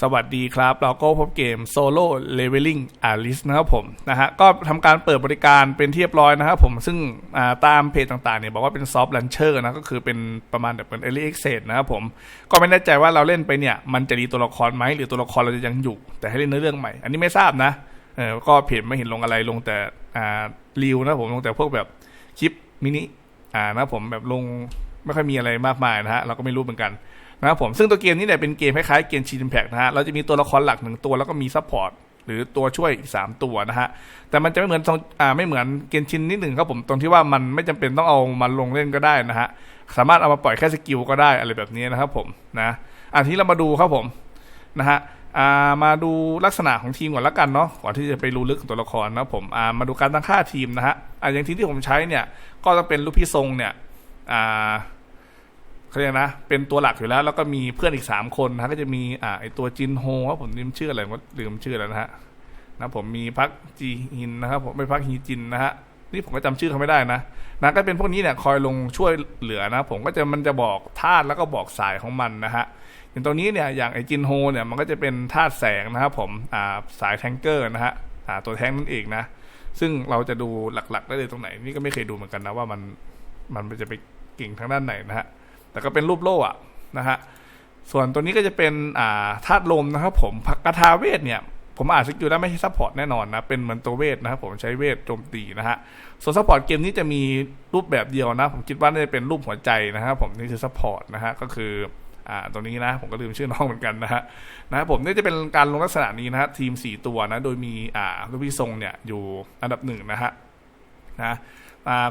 สวัสดีครับ เราก็พบเกม Solo Leveling Alice นะครับผมนะฮะก็ทำการเปิดบริการเป็นที่เรียบร้อยนะครับผมซึ่งาตามเพจต่างๆเนี่ยบอกว่าเป็นซอฟต์ลันเชอร์นะก็คือเป็นประมาณแบบเป็น Early Access นะครับผม ก็ไม่แน่ใจว่าเราเล่นไปเนี่ย มันจะรีตัวละครไหมหรือตัวละครเราจะยังอยู่ แต่ให้เล่นเนื้อเรื่องใหม่ อันนี้ไม่ทราบนะเออก็เพจไม่เห็นลงอะไรลงแต่อ่ารีวนะผมลงแต่พวกแบบคลิปมินิอ่านะผมแบบลงไม่ค่อยมีอะไรมากมายนะฮะเราก็ไม่รู้เหมือนกัน นะครับผมซึ่งตัวเกมนี้เนี่ยเป็นเกมคล้ายๆเกมชีนแพกนะฮะเราจะมีตัวละครหลักหนึ่งตัวแล้วก็มีซัพพอร์ตหรือตัวช่วยอีกสามตัวนะฮะ แต่มันจะไม่เหมือนตรงอ่าไม่เหมือนเกมชินนิดหนึ่งครับผมตรงที่ว่ามันไม่จำเป็นต้องเอามาลงเล่นก็ได้นะฮะ สามารถเอามาปล่อยแค่สกิลก็ได้อะไรแบบนี้นะครับผมนะอันที่เรามาดูครับผมนะฮะอ่ามาดูลักษณะของทีมก่อนละกันเนาะก่อนที่จะไปรู้ลึกของตัวละครนะครับผมอ่ามาดูการตั้งค่าทีมนะฮะอ่าอย่างทีมที่ผมใช้เนี่ยก็จะเป็นลูกพี่ทรงเนี่ยอ่า เขาเรียกนะ เป็นตัวหลักอยู่แล้ว แล้วก็มีเพื่อนอีกสามคนนะก็จะมีอ่าไอตัวจินโฮว่าผมลืมชื่ออะไรว่าลืมชื่อแล้วนะฮะนะผมมีพักจีฮินนะครับผมไม่พักฮีจินนะฮะนี่ผมก็จำชื่อเขาไม่ได้นะนะก็เป็นพวกนี้เนี่ยคอยลงช่วยเหลือนะ ผมก็จะมันจะบอกธาตุแล้วก็บอกสายของมันนะฮะอย่างตัวนี้เนี่ยอย่างไอจินโฮเนี่ยมันก็จะเป็นธาตุแสงนะครับผมอ่าสายแทงเกอร์นะฮะอ่าตัวแทงนั่นเองนะซึ่งเราจะดูหลักๆได้เลยตรงไหน นี่ก็ไม่เคยดูเหมือนกันนะว่ามันมันจะไปเก่งทางด้านไหนนะฮะ แต่ก็เป็นรูปโล่อะนะฮะส่วนตัวนี้ก็จะเป็นอ่าธาตุลมนะครับผมพักกทาเวทเนี่ยผมอ่านสกิลได้ไม่ใช่ซัพพอร์ตแน่นอนนะ เป็นเหมือนตัวเวทนะครับผมใช้เวทโจมตีนะฮะ ส่วนซัพพอร์ตเกมนี้จะมีรูปแบบเดียวนะ ผมคิดว่าน่าจะเป็นรูปหัวใจนะครับผมนี่คือซัพพอร์ตนะฮะก็คืออ่าตัวนี้นะผมก็ลืมชื่อน้องเหมือนกันนะฮะนะผมนี่จะเป็นการลงลักษณะนี้นะฮะทีม 4 ตัวนะ โดยมีอ่าลูกพี่ทรงเนี่ยอยู่อันดับหนึ่งนะฮะนะ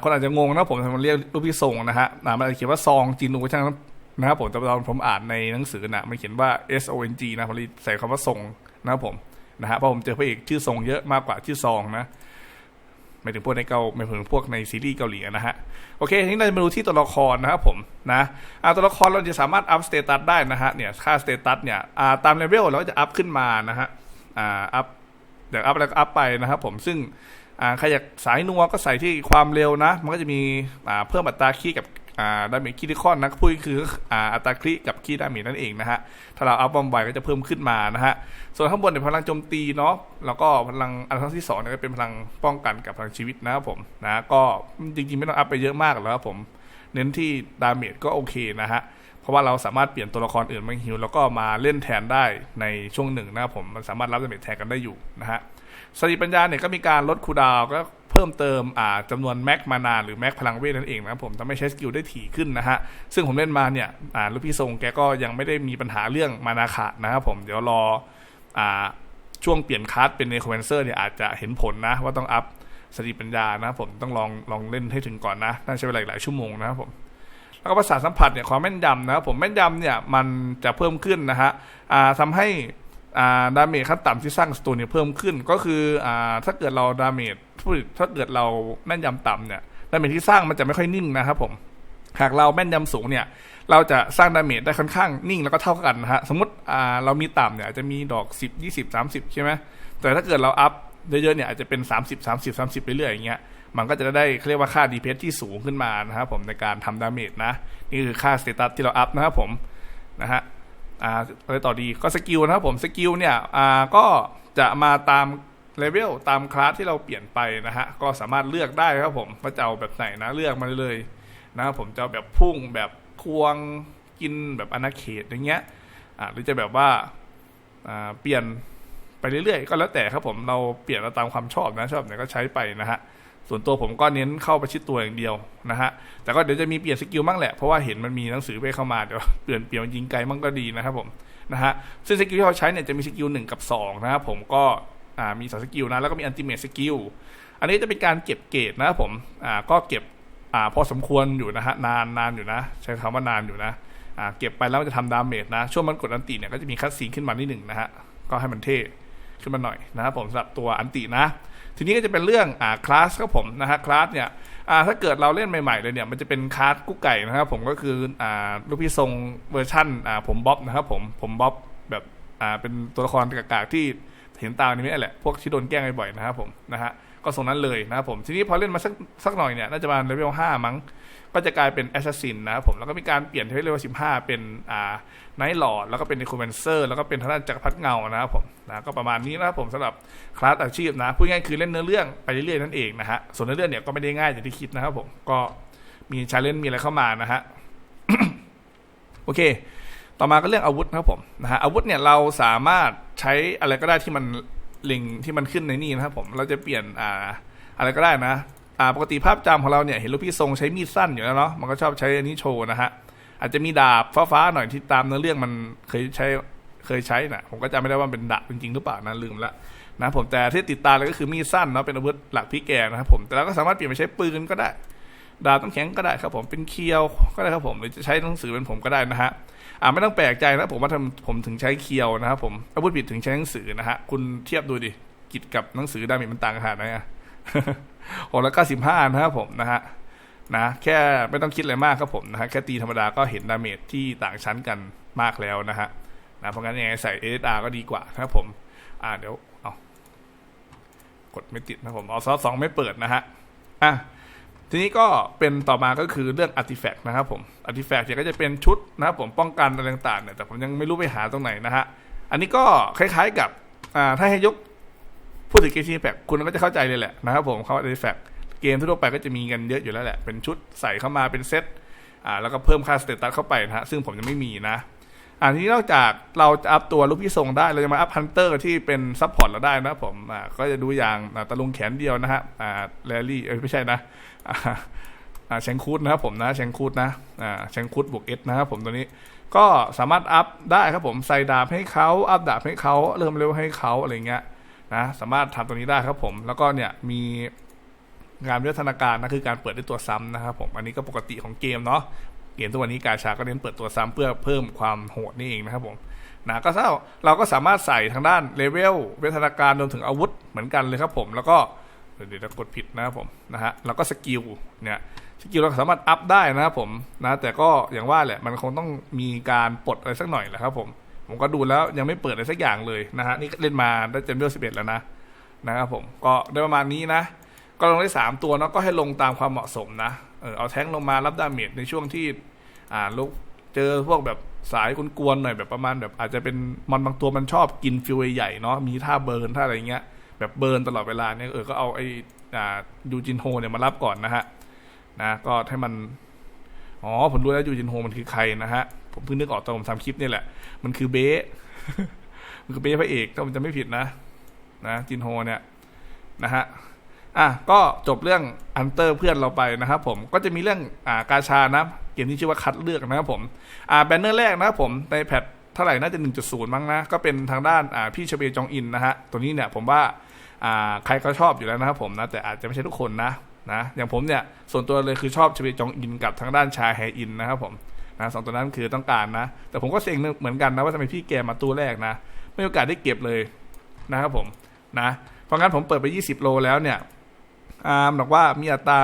คนอาจจะงงนะผมทำไมเรียกรูปพี่ทรงนะฮะมันอาจจะเขียนว่าซองจีนูก็ช่างนะครับผมแต่ตอนผมอ่านในหนังสือนะมันเขียนว่า S O N G นะผมเลยใส่คำว่าทรงนะครับผมนะฮะเพราะผมเจอพระเอกชื่อทรงเยอะมากกว่าชื่อซองนะไม่ถึงพวกในเกาไม่ถึงพวกในซีรีส์เกาหลีนะฮะโอเคทีนี้เราจะมาดูที่ตัวละครนะครับผมนะตัวละครเราจะสามารถอัพสเตตัสได้นะฮะเนี่ยค่าสเตตัสเนี่ยตามเลเวลเราจะอัพขึ้นมานะฮะอัพเดี๋ยวอัพแล้วอัพไปนะครับผมซึ่ง ใครอยากสายนัวก็ใส่ที่ความเร็วนะ มันก็จะมีเพิ่มอัตราคีกับดาเมจคีย์คอนนะพูดคืออัตราคีย์กับคีย์ดาเมจนั่นเองนะฮะ ถ้าเราอัพบอมไวก็จะเพิ่มขึ้นมานะฮะ ส่วนข้างบนเนี่ยพลังโจมตีเนาะ แล้วก็พลังอันดับที่สองเนี่ยก็เป็นพลังป้องกันกับพลังชีวิตนะครับผมนะ ก็จริงๆไม่ต้องอัพไปเยอะมากแล้วครับผม เน้นที่ดาเมจก็โอเคนะฮะ เพราะว่าเราสามารถเปลี่ยนตัวละครอื่นมาฮิวแล้วก็มาเล่นแทนได้ในช่วงหนึ่งนะครับผม มันสามารถรับดาเมจแทนกันได้อยู่นะฮะ สติปัญญาเนี่ยก็มีการลดคูดาวก็เพิ่มเติมอ่าจำนวนแม็กมานาหรือแม็กพลังเวทนั่นเองนะครับผมทำให้ใช้สกิลได้ถี่ขึ้นนะฮะ ซึ่งผมเล่นมาเนี่ยอ่าลูกพี่ทรงแกก็ยังไม่ได้มีปัญหาเรื่องมานาขาดนะครับผมเดี๋ยวรออ่าช่วงเปลี่ยนคัสเป็นเนโคเวนเซอร์เนี่ยอาจจะเห็นผลนะว่าต้องอัพสติปัญญานะครับผมต้องลองลองเล่นให้ถึงก่อนนะน่าใช้เวลาหลายชั่วโมงนะครับผมแล้วก็ประสาทสัมผัสเนี่ยความแม่นยำนะครับผมแม่นยำเนี่ยมันจะเพิ่มขึ้นนะฮะอ่าทำให้ ดาเมจขั้นต่ำที่สร้างสตูเนี่ยเพิ่มขึ้นก็คืออ่าถ้าเกิดเราดาเมจถ้าเกิดเราแม่นยำต่ำเนี่ยดาเมจที่สร้างมันจะไม่ค่อยนิ่งนะครับผมหากเราแม่นยำสูงเนี่ยเราจะสร้างดาเมจได้ค่อนข้างนิ่งแล้วก็เท่ากันนะฮะสมมติอ่าเรามีต่ำเนี่ยอาจจะมีดอก 10 20 30 ใช่ไหมแต่ถ้าเกิดเราอัพเยอะๆเนี่ยอาจจะเป็น 30 30 30 ไปเรื่อยอย่างเงี้ยมันก็จะได้เขาเรียกว่าค่า DPS ที่สูงขึ้นมานะครับผมในการทำดาเมจนะนี่คือค่าสเตตัสที่เราอัพนะครับผมนะฮะ อ่าอะไรต่อดีก็สกิลนะครับผมสกิลเนี่ยอ่าก็จะมาตามเลเวลตามคลาสที่เราเปลี่ยนไปนะฮะก็สามารถเลือกได้ครับผมว่าจะเอาแบบไหนนะเลือกมาเลยนะผมจะเอาแบบพุ่งแบบควงกินแบบอนาเขตอย่างเงี้ยอ่าหรือจะแบบว่าอ่าเปลี่ยนไปเรื่อยๆ ก็แล้วแต่ครับผมเราเปลี่ยนเราตามความชอบนะชอบไหนก็ใช้ไปนะฮะ ส่วนตัวผมก็เน้นเข้าประชิดตัวอย่างเดียวนะฮะ แต่ก็เดี๋ยวจะมีเปลี่ยนสกิลบ้างแหละ เพราะว่าเห็นมันมีหนังสือไปเข้ามาเดี๋ยวเปลี่ยนเปลี่ยนยิงไกลมั่งก็ดีนะครับผมนะฮะ ซึ่งสกิลที่เราใช้เนี่ยจะมีสกิลหนึ่งกับสองนะครับผมก็อ่ามีสองสกิลนะแล้วก็มีอันติเมทสกิล อันนี้จะเป็นการเก็บเกรดนะครับผมอ่าก็เก็บอ่าพอสมควรอยู่นะฮะนานนานอยู่นะ ใช้คำว่านานอยู่นะอ่าเก็บไปแล้วมันจะทำดาเมจนะ ช่วงมันกดอันติเนี่ยก็จะมีคัดซีนขึ้นมานิดหนึ่งนะฮะก็ให้มันเท่ขึ้นมาหน่อยนะครับผมสำหรับตัวอันตินะ ทีนี้ก็จะเป็นเรื่องอ่าคลาสครับผมนะฮะคลาสเนี่ยอ่าถ้าเกิดเราเล่นใหม่ๆเลยเนี่ยมันจะเป็นคลาสกุ๊กไก่นะครับผมก็คืออ่าลูกพี่ทรงเวอร์ชั่นอ่าผมบ๊อบนะครับผมผมบ๊อบแบบอ่าเป็นตัวละครกากๆที่เห็นตามนี้ไม่แหละพวกที่โดนแกล้งบ่อยๆนะครับผมนะฮะก็ทรงนั้นเลยนะครับผมทีนี้พอเล่นมาสักสักหน่อยเนี่ยน่าจะมาเลเวลห้ามั้ง ก็จะกลายเป็นแอสซัสซินนะครับผมแล้วก็มีการเปลี่ยนให้เลเวล15เป็นอ่าไนท์หลอดแล้วก็เป็นเนโครแมนเซอร์แล้วก็เป็นทางด้านจักรพรรดิเงานะครับผมนะก็ประมาณนี้นะครับผมสำหรับคลาสอาชีพนะพูดง่ายคือเล่นเนื้อเรื่องไปเรื่อยๆนั่นเองนะฮะส่วนเนื้อเรื่องเนี่ยก็ไม่ได้ง่ายอย่างที่คิดนะครับผมก็มีชาเลนจ์มีอะไรเข้ามานะฮะโอเค ต่อมาก็เรื่องอาวุธนะครับผมนะฮะอาวุธเนี่ยเราสามารถใช้อะไรก็ได้ที่มันลิงที่มันขึ้นในนี่นะครับผมเราจะเปลี่ยนอ่าอะไรก็ได้นะ อ่าปกติภาพจำของเราเนี่ยเห็นลูกพี่ทรงใช้มีดสั้นอยู่แล้วเนาะมันก็ชอบใช้อันนี้โชว์นะฮะอาจจะมีดาบฟ้าๆหน่อยที่ตามเนื้อเรื่องมันเคยใช้เคยใช้นะผมก็จำไม่ได้ว่าเป็นดาบจริงๆหรือเปล่านะลืมละนะผมแต่ที่ติดตาเลยก็คือมีดสั้นเนาะเป็นอาวุธหลักพี่แกนะครับผมแต่เราก็สามารถเปลี่ยนไปใช้ปืนก็ได้ ดาบต้องแข็งก็ได้ครับผมเป็นเคียวก็ได้ครับผมหรือจะใช้หนังสือเป็นผมก็ได้นะฮะอ่าไม่ต้องแปลกใจนะผมว่าทำผมถึงใช้เคียวนะครับผมอาวุธผิดถึงใช้หนังสือนะฮะคุณเทียบดูดิกิจกับหนังสือดาเมจมันต่างกันขนาดไหนอะ หกร้อยเก้าสิบห้านะครับผมนะฮะนะแค่ไม่ต้องคิดอะไรมากครับผมนะฮะแค่ตีธรรมดาก็เห็นดาเมจที่ต่างชั้นกันมากแล้วนะฮะนะเพราะงั้นยังไงใส่เอสอาก็ดีกว่านะครับผมอ่าเดี๋ยวเอากดไม่ติดนะผมเอาซอฟสองไม่เปิดนะฮะอะทีนี้ก็เป็นต่อมาก็คือเรื่องอาร์ติแฟกต์นะครับผมอาร์ติแฟกต์เนี่ยก็จะเป็นชุดนะครับผมป้องกันอะไรต่างๆเนี่ยแต่ผมยังไม่รู้ไปหาตรงไหนนะฮะอันนี้ก็คล้ายๆกับอ่าถ้าให้ยก พูดถึงเกมทีแฟกคุณก็จะเข้าใจเลยแหละนะครับผมเขาอาร์ติแฟกเกมทั่วไปก็จะมีกันเยอะอยู่แล้วแหละ เป็นชุดใส่เข้ามาเป็นเซตอ่าแล้วก็เพิ่มค่าสเตตัสเข้าไปนะฮะซึ่งผมยังไม่มีนะอันนี้นอกจากเราจะอัพตัวลูกพี่ทรงได้ เราจะมาอัพฮันเตอร์ที่เป็นซัพพอร์ตเราได้นะผมอ่าก็จะดูอย่างาตะลุงแขนเดียวนะฮะอ่าแรลลี่ไม่ใช่นะอ่าแชงคูดนะครับผมนะแชงคูดนะอ่าแชงคูดบวกเอสนะครับผมตัวนี้ก็สามารถอัพได้ครับผมใส่ดาบให้เขาอัพดาบให้เขาเริ่มเร็วให้เขาอะไรเงี้ย นะสามารถทำตัวนี้ได้ครับผม แล้วก็เนี่ยมีงานวิวัฒนาการนะคือการเปิดด้วยตัวซ้ำนะครับผมอันนี้ก็ปกติของเกมเนาะเกมตัวนี้กาชาก็เน้นเปิดตัวซ้ำเพื่อเพิ่มความโหดนี่เองนะครับผมนะก็เท่าเราก็สามารถใส่ทางด้านเลเวลวิวัฒนาการรวมถึงอาวุธเหมือนกันเลยครับผม แล้วก็เดี๋ยวเดี๋ยวกดผิดนะครับผมนะฮะแล้วก็สกิลเนี่ยสกิลเราสามารถอัพได้นะครับผมนะแต่ก็อย่างว่าแหละมันคงต้องมีการปลดอะไรสักหน่อยแหละครับผม ผมก็ดูแล้วยังไม่เปิดอะไรสักอย่างเลยนะฮะนี่เล่นมาได้เจนเวลสิบเอ็ดแล้วนะนะครับผมก็ได้ประมาณนี้นะ ก็ลงได้สามตัวเนาะก็ให้ลงตามความเหมาะสมนะเออเอาแท้งลงมารับดาเมจในช่วงที่อ่าลูกเจอพวกแบบสายกวนๆหน่อยแบบประมาณแบบอาจจะเป็นมันบางตัวมันชอบกินฟิวใหญ่ๆเนาะมีท่าเบิร์นท่าอะไรเงี้ยแบบเบิร์นตลอดเวลาเนี่ยเออก็เอาไอ้อ่ายูจินโฮเนี่ยมารับก่อนนะฮะนะก็ให้มัน อ๋อผมรู้แล้วยูจินโฮมันคือใครนะฮะ ผมเพิ่งนึกออกตอนผมทำคลิปนี่แหละ มันคือเบสมันคือเบสพระเอกถ้าผมจะไม่ผิดนะนะจินโฮเนี่ยนะฮะอะก็จบเรื่องอันเตอร์เพื่อนเราไปนะครับผมก็จะมีเรื่องอ่ากาชานะเกมที่ชื่อว่าคัดเลือกนะครับผมอ่าแบนเนอร์แรกนะครับผมในแพทเท่าไหร่น่าจะ 1.0 มั้งนะ ก็เป็นทางด้านอ่าพี่เชเบจองอินนะฮะตัวนี้เนี่ยผมว่าอ่าใครก็ชอบอยู่แล้วนะครับผมนะแต่อาจจะไม่ใช่ทุกคนนะ นะอย่างผมเนี่ยส่วนตัวเลยคือชอบชเบจองอินกับทางด้านชาแฮอินนะครับผมนะสองตัวนั้นคือต้องการนะ แต่ผมก็เซ็งเหมือนกันนะว่าทำไมพี่แกมาตัวแรกนะไม่มีโอกาสได้เก็บเลยนะครับผมนะเพราะงั้นผมเปิดไป 20 โลแล้วเนี่ยอาร์มบอกว่ามีอัตรา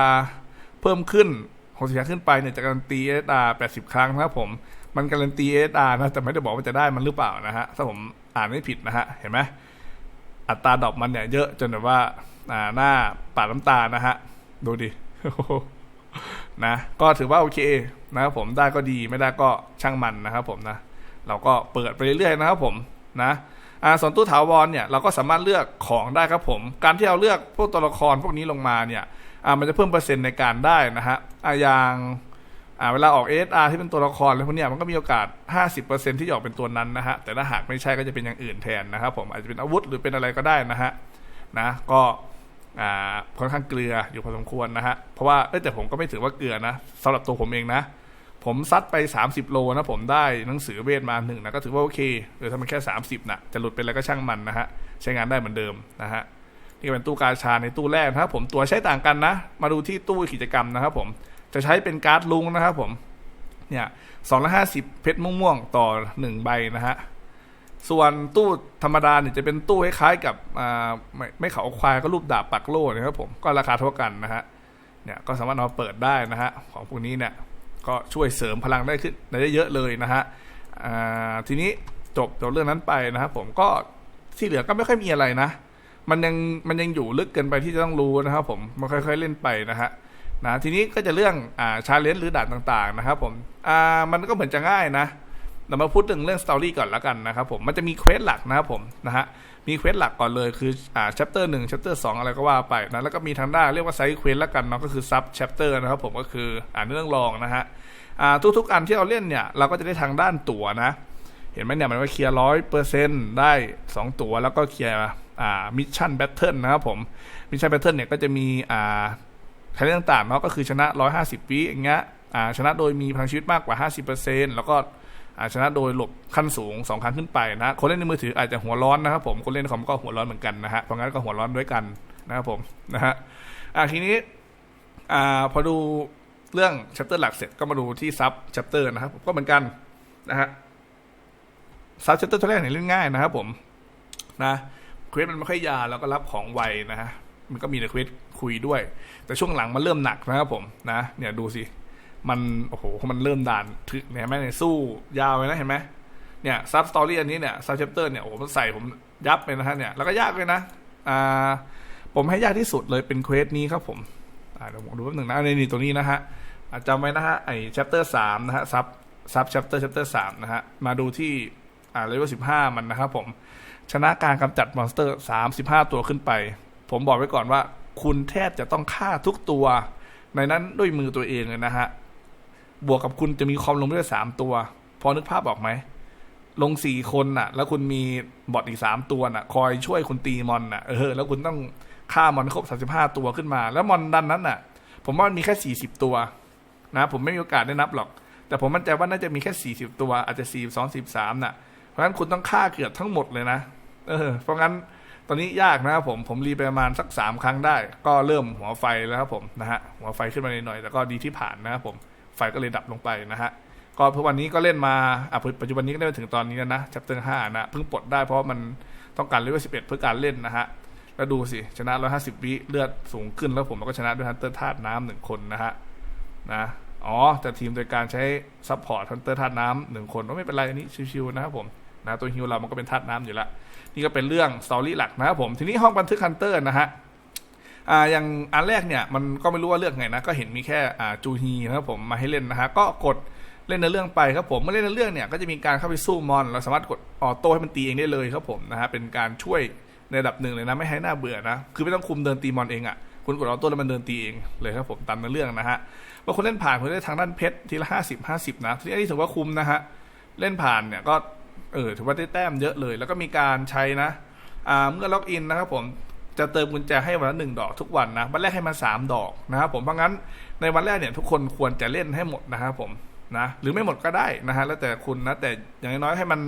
เพิ่มขึ้นของสินค้าขึ้นไปเนี่ยจะการันตีเอสอาร์80ครั้งนะครับผมมันการันตีเอสอาร์นะแต่ไม่ได้บอกว่าจะได้มันหรือเปล่านะฮะถ้าผมอ่านไม่ผิดนะฮะเห็นไหมอัตราดอกมันเนี่ยเยอะจนแบบว่าอ่าหน้าปาดน้ำตานะฮะ ดูดินะก็ถือว่าโอเคนะครับผมได้ก็ดีไม่ได้ก็ช่างมันนะครับผมนะ เราก็เปิดไปเรื่อยๆนะครับผมนะอ่าส่วนตู้ถาวรเนี่ยเราก็สามารถเลือกของได้ครับผม การที่เราเลือกพวกตัวละครพวกนี้ลงมาเนี่ยอ่ามันจะเพิ่มเปอร์เซ็นต์ในการได้นะฮะอ่าอย่างอ่าเวลาออก ASR ที่เป็นตัวละครอะไรพวกเนี้ยมันก็มีโอกาส 50%ที่จะออกเป็นตัวนั้นนะฮะแต่ถ้าหากไม่ใช่ก็จะเป็นอย่างอื่นแทนนะครับผมอาจจะเป็นอาวุธหรือเป็นอะไรก็ได้นะฮะนะก็อ่า ค่อนข้างเกลืออยู่พอสมควรนะฮะ เพราะว่าเอ้ยแต่ผมก็ไม่ถือว่าเกลือนะสำหรับตัวผมเองนะ ผมซัดไป 30 โลนะผมได้หนังสือเวทมาหนึ่งนะก็ถือว่าโอเคหรือถ้ามันแค่ 30นะจะหลุดไปแล้วก็ช่างมันนะฮะ ใช้งานได้เหมือนเดิมนะฮะนี่เป็นตู้กาชาในตู้แรกนะครับผมตัวใช้ต่างกันนะ มาดูที่ตู้กิจกรรมนะครับผมจะใช้เป็นการ์ดลุงนะครับผมเนี่ยสองร้อยห้าสิบเพชรม่วงๆต่อหนึ่งใบนะฮะ ส่วนตู้ธรรมดาเนี่ยจะเป็นตู้คล้ายๆกับไม่ไม่เขาควายก็รูปดาบปักโล่นะครับผมก็ราคาเท่ากันนะฮะเนี่ยก็สามารถเอาเปิดได้นะฮะของพวกนี้เนี่ยก็ช่วยเสริมพลังได้ขึ้นได้เยอะเลยนะฮะทีนี้จบจบเรื่องนั้นไปนะครับผมก็ที่เหลือก็ไม่ค่อยมีอะไรนะ มันยังมันยังอยู่ลึกเกินไปที่จะต้องรู้นะครับผมมันค่อย ๆเล่นไปนะฮะนะทีนี้ก็จะเรื่องอ่าชาเลนจ์หรือด่านต่างๆนะครับผมอ่ามันก็เหมือนจะง่ายนะ เรามาพูดถึงเรื่องสตอรี่ก่อนแล้วกันนะครับผมมันจะมีเควสหลักนะครับผมนะฮะมีเควสหลักก่อนเลยคืออ่า chapter หนึ่ง chapter สองอะไรก็ว่าไปนะแล้วก็มีทางด้านเรียกว่าไซส์เควสแล้วกันเนาะก็คือ sub chapter นะครับผมก็คืออ่านเรื่องรองนะฮะอ่าทุกๆอันที่เราเล่นเนี่ยเราก็จะได้ทางด้านตั๋วนะเห็นไหมเนี่ยมันก็เคลียร์ร้อยเปอร์เซ็นต์ได้ 2 ตั๋วแล้วก็เคลียร์อ่ามิชชั่นแบทเทิลนะครับผมมิชชั่นแบทเทิลเนี่ยก็จะมีอ่าใช้เรื่องต่างๆเนาะก็คือชนะ 150 วิอย่างเงี้ยอ่าชนะโดยมีพลังชีวิตมากกว่า 50%แล้วก็ ชนะโดยหลบขั้นสูง 2 ครั้งขึ้นไปนะคนเล่นในมือถืออาจจะหัวร้อนนะครับผมคนเล่นคอมก็หัวร้อนเหมือนกันนะฮะเพราะงั้นก็หัวร้อนด้วยกันนะครับผมนะฮะอ่าทีนี้อ่าพอดูเรื่อง chapter หลักเสร็จก็มาดูที่ซับ chapter นะครับก็เหมือนกันนะฮะซับเชปเตอร์ตัวแรกเนี่ยเล่นง่ายนะครับผมนะเควสมันไม่ค่อยยาวแล้วก็รับของไวนะฮะมันก็มีแต่เควสคุยด้วย แต่ช่วงหลังมันเริ่มหนักนะครับผมนะเนี่ยดูสิ มันโอ้โหมันเริ่มด่านถึกเนี่ยเห็นไหมเนี่ยสู้ยาวเลยนะเห็นไหมเนี่ยซับสตอรี่อันนี้เนี่ยซับเชปเตอร์เนี่ยโอ้โหมันใส่ผมยับเลยนะฮะเนี่ยแล้วก็ยากเลยนะอ่าผมให้ยากที่สุดเลยเป็นเควสนี้ครับผมอ่าเดี๋ยวผมดูแป๊บหนึ่งนะในนี่ตัวนี้นะฮะจำไว้นะฮะไอ้ chapter สามนะฮะซับซับ chapter chapter สามนะฮะมาดูที่อ่าเลเวลสิบห้ามันนะครับผมชนะการกำจัดมอนสเตอร์สามสิบห้าตัวขึ้นไป ผมบอกไว้ก่อนว่า คุณแทบจะต้องฆ่าทุกตัว ในนั้นด้วยมือตัวเองเลยนะฮะ บวกกับคุณจะมีคอมลงได้วยสามตัว พอนึกภาพออกไหม ลงสี่คนน่ะ แล้วคุณมีบอทอีกสามตัวน่ะ คอยช่วยคุณตีมอนน่ะเออแล้วคุณต้องฆ่ามอนครบสามสิบห้าตัวขึ้นมา แล้วมอนดันนั้นน่ะ ผมว่ามันมีแค่สี่สิบตัว นะ ผมไม่มีโอกาสได้นับหรอก แต่ผมมั่นใจว่าน่าจะมีแค่สี่สิบตัว อาจจะสี่สองสิบสามน่ะ เพราะฉะนั้นคุณต้องฆ่าเกือบทั้งหมดเลยนะเออ เพราะงั้นตอนนี้ยากนะครับผมผมรีไปประมาณสักสามครั้งได้ ก็เริ่มหัวไฟแล้วครับผมนะฮะหัวไฟขึ้นมาหน่อยแต่ก็ดีที่ผ่านนะครับผม ไฟก็เลยดับลงไปนะฮะก็เพื่อวันนี้ก็เล่นมาอะปัจจุบันนี้ก็ได้มาถึงตอนนี้แล้วนะชัปเตอร์ห้านะเพิ่งปลดได้เพราะมันต้องการเลเวลสิบเอ็ดเพื่อการเล่นนะฮะแล้วดูสิชนะร้อยห้าสิบวิเลือดสูงขึ้นแล้วผมก็ชนะด้วยฮันเตอร์ธาตุน้ำหนึ่งคนนะฮะนะอ๋อแต่ทีมโดยการใช้ซัพพอร์ตฮันเตอร์ธาตุน้ำหนึ่งคนก็ไม่เป็นไรอันนี้ชิวๆนะครับผมนะตัวฮิวเรามันก็เป็นธาตุน้ำอยู่ล้วนี่ก็เป็นเรื่องสตอรี่หลักนะครับผมทีนี้ห้องบันทึกฮันเตอร์นะฮะ อ่าอย่างอันแรกเนี่ยมันก็ไม่รู้ว่าเลือกไงนะก็เห็นมีแค่อ่าจูฮีนะครับผมมาให้เล่นนะฮะก็กดเล่นในเรื่องไปครับผมเมื่อเล่นในเรื่องเนี่ยก็จะมีการเข้าไปสู้มอน เราสามารถกดออโต้ให้มันตีเองได้เลยครับผมนะฮะเป็นการช่วยในระดับหนึ่งเลยนะไม่ให้หน้าเบื่อนะคือไม่ต้องคุมเดินตีมอนเองอะ่ะคุณกดออโต้แล้วมันเดินตีเองเลยครับผมตามในเรื่องนะฮะบางคนเล่นผ่านคุณได้ทางด้านเพชรทีละห้าสิบห้าสิบนะทีนี้ถือว่าคุ้มนะฮะเล่นผ่านเนี่ยก็เออถือว่าได้แต้มเยอะเลย แล้วก็มีการใช้นะอ่าเมื่อล็อกอินนะครับผม จะเติมกุญแจให้วันละหนึ่งดอกทุกวันนะวันแรกให้มาสามดอกนะครับผมเพราะงั้นในวันแรกเนี่ยทุกคนควรจะเล่นให้หมดนะครับผมนะหรือไม่หมดก็ได้นะฮะแล้วแต่คุณนะแต่อย่างน้อยๆให้มัน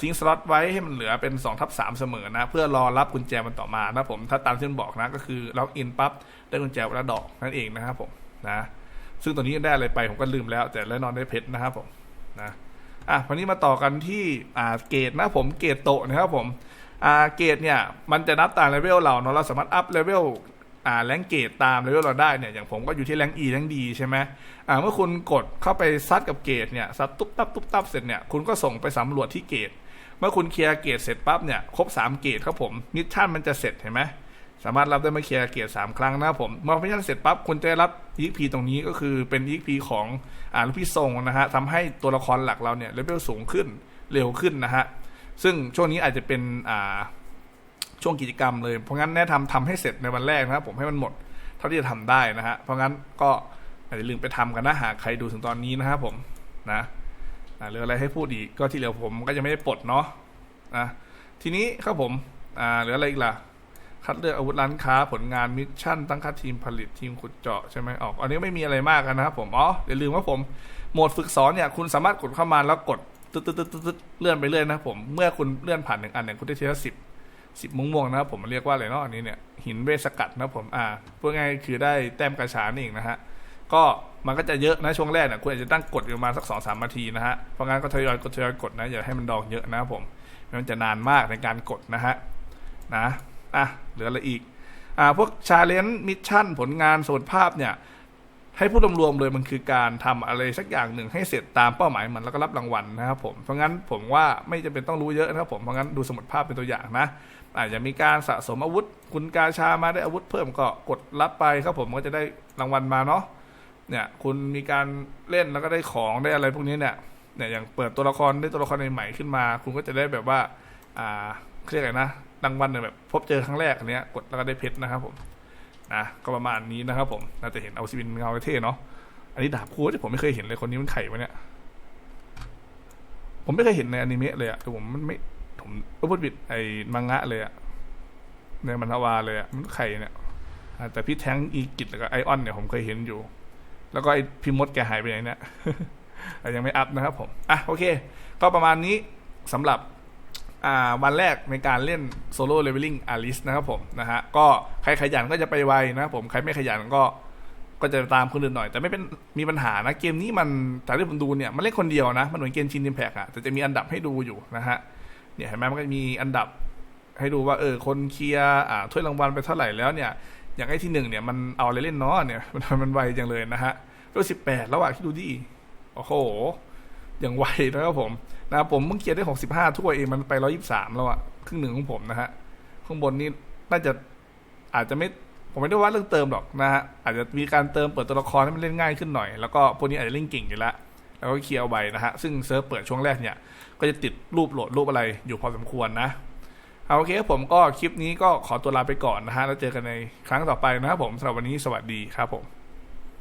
ทิ้งสล็อตไว้ให้มันเหลือเป็น2ทับ3เสมอนะเพื่อรอรับกุญแจมันต่อมานะผมถ้าตามที่มันบอกนะก็คือล็อกอินปั๊บได้กุญแจวันละดอกนั่นเองนะครับผมนะซึ่งตัวนี้ได้อะไรไปผมก็ลืมแล้ว แต่แล้วนอนได้เพชรนะครับผมนะอะวันนี้มาต่อกันที่อ่าเกรดนะผมเกรดโตนะครับผม เกรดเนี่ยมันจะนับตามเลเวลเราเนาะเราสามารถอัพเลเวลอ่าแรงเกรดตามเลเวลเราได้เนี่ยอย่างผมก็อยู่ที่แรง E แรง D ใช่ไหมอ่าเมื่อคุณกดเข้าไปซัดกับเกรดเนี่ยซัดตุ๊บตับตุ๊บตับเสร็จเนี่ยคุณก็ส่งไปสำรวจที่เกรดเมื่อคุณเคลียร์เกรดเสร็จปั๊บเนี่ยครบ3เกรดครับผมมิชชั่นมันจะเสร็จเห็นไหมสามารถรับได้เมื่อเคลียร์เกรดสามครั้งนะผมเมื่อมิชชั่นเสร็จปั๊บคุณจะได้รับ EXP ตรงนี้ก็คือเป็น EXP ของอ่าลูกพี่ทรงนะฮะทำให้ตัวละครหลักเราเนี่ยเลเวลสูงขึ้นเร็วขึ้นนะฮะ ซึ่งช่วงนี้อาจจะเป็นอ่าช่วงกิจกรรมเลย เพราะงั้นแนะนำทำให้เสร็จในวันแรกนะครับ ผมให้มันหมด เท่าที่จะทำได้นะฮะ เพราะงั้นก็อย่าลืมไปทำกันนะหากใครดูถึงตอนนี้นะครับผมนะอ่าเหลืออะไรให้พูดอีกก็ที่เหลือผมก็ยังไม่ได้ปลดเนาะนะทีนี้ครับผมอ่าเหลืออะไรอีกล่ะ คัดเลือกอาวุธร้านค้าผลงานมิชชั่นตั้งค่าทีมผลิตทีมขุดเจาะใช่ไหมออก อันนี้ไม่มีอะไรมากนะครับผมอ๋ออย่าลืมว่าผมโหมดฝึกสอนเนี่ยคุณสามารถกดเข้ามาแล้วกด ตึ๊ดตึ๊ดตึ๊ดตึ๊ดเลื่อนไปเรื่อยนะครับผมเมื่อคุณเลื่อนผ่านหนึ่งอันเนี่ยคุณได้ทีละสิบสิบม่วงๆนะครับผมเรียกว่าอะไรเนาะอันนี้เนี่ยหินเวสกัดนะครับผมอ่าพูดง่ายคือได้แต้มกระชานเองนะฮะก็มันก็จะเยอะนะช่วงแรกเนี่ยคุณอาจจะตั้งกดอยู่ประมาณสักสองสามนาทีนะฮะเพราะงั้นก็ทยอยกดทยอยกดนะอย่าให้มันดองเยอะนะครับผมมันจะนานมากในการกดนะฮะนะอะเหลืออะไรอีกอ่าพวกชาเลนจ์มิชชั่นผลงานสมุดภาพเนี่ย ให้พูดรวมๆเลยมันคือการทำอะไรสักอย่างหนึ่งให้เสร็จตามเป้าหมายมันแล้วก็รับรางวัลนะครับผมเพราะงั้นผมว่าไม่จำเป็นต้องรู้เยอะนะครับผมเพราะงั้นดูสมุดภาพเป็นตัวอย่างนะอาจจะมีการสะสมอาวุธ คุณกาชามาได้อาวุธเพิ่มก็กดรับไปครับผมก็จะได้รางวัลมาเนาะเนี่ยคุณมีการเล่นแล้วก็ได้ของได้อะไรพวกนี้เนี่ยเนี่ยอย่างเปิดตัวละครได้ตัวละครใหม่ขึ้นมา คุณก็จะได้แบบว่าอ่าเรียกอะไรนะรางวัลเนี่ยแบบพบเจอครั้งแรกอันเนี้ยกดแล้วก็ได้เพชรนะครับผม นะก็ประมาณนี้นะครับผมน่าจะเห็นเอาซีวินเงาเท่เนาะอันนี้ดาบคู่ที่ผมไม่เคยเห็นเลยคนนี้มันไข่วะเนี่ยผมไม่เคยเห็นในอนิเมะเลยอะแต่ผมมันไม่ผมก็พูดผิดไอ้มังงะเลยอะในมันทวาเลยอะมันไข่เนี่ยแต่พี่แท้งอีกิจแล้วก็ไอออนเนี่ยผมเคยเห็นอยู่ แล้วก็ไอพี่มดแกหายไปไหนเนี่ยยังไม่อัพนะครับผมอะโอเค ก็ประมาณนี้สำหรับ วันแรกในการเล่นโซโล่เลเวลลิ่งอาริสนะครับผมนะฮะก็ใครขยันก็จะไปไวนะครับผมใครไม่ขยันก็ก็จะตามคนอื่นหน่อย แต่ไม่เป็นมีปัญหานะ เกมนี้มันแต่ที่ผมดูเนี่ย มันเล่นคนเดียวนะ มันเหมือนเกมชินดิมแพกอะแต่จะมีอันดับให้ดูอยู่นะฮะเนี่ยเห็นไหมมันก็มีอันดับให้ดูว่าเออคนเคลียร์อ่าถ้วยรางวัลไปเท่าไหร่แล้วเนี่ย อย่างไอ้ที่หนึ่งเนี่ยมันเอาอะไรเล่นเนาะเนี่ยมันมันไวจังเลยนะฮะก็สิบแปดแล้วอะคิดดูดิโอ้โห อย่างไวนะครับผมนะผมเพิ่งเคลียร์ได้หกสิบห้าถ้วยเองมันไปร้อยี่สามแล้วอะครึ่งหนึ่งของผมนะฮะข้างบนนี่น่าจะอาจจะไม่ผมไม่ได้ว่าเรื่องเติมหรอกนะฮะอาจจะมีการเติมเปิดตัวละครให้มันเล่นง่ายขึ้นหน่อย แล้วก็พวกนี้อาจจะเล่นเก่งอยู่แล้วแล้วก็เคลียร์เอาไว้นะฮะซึ่งเซิร์ฟเปิดช่วงแรกเนี่ย ก็จะติดรูปโหลดรูปอะไรอยู่พอสมควรนะเอาโอเคครับผมก็คลิปนี้ก็ขอตัวลาไปก่อนนะฮะแล้วเจอกันในครั้งต่อไปนะครับผมสำหรับวันนี้สวัสดีครับผม